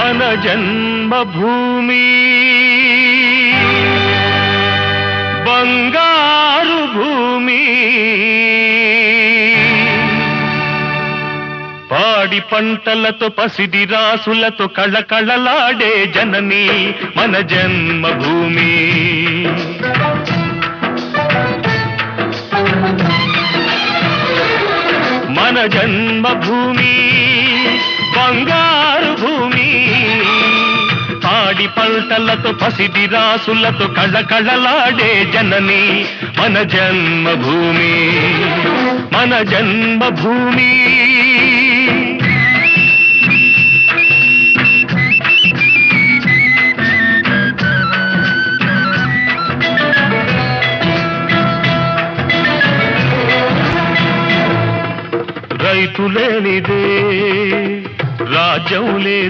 మన జన్మభూమి. బంగారు భూమి. పాడి పంటలతో పసిడి రాసులతో కళకళలాడే జనని మన జన్మభూమి. మన జన్మభూమి. బంగారు పాడి పంటలతో పసిడి రాసులతో కళకళలాడే జనని మన జన్మభూమి మన జన్మభూమి. రైతు లేనిదే రాజ్యం లేదు.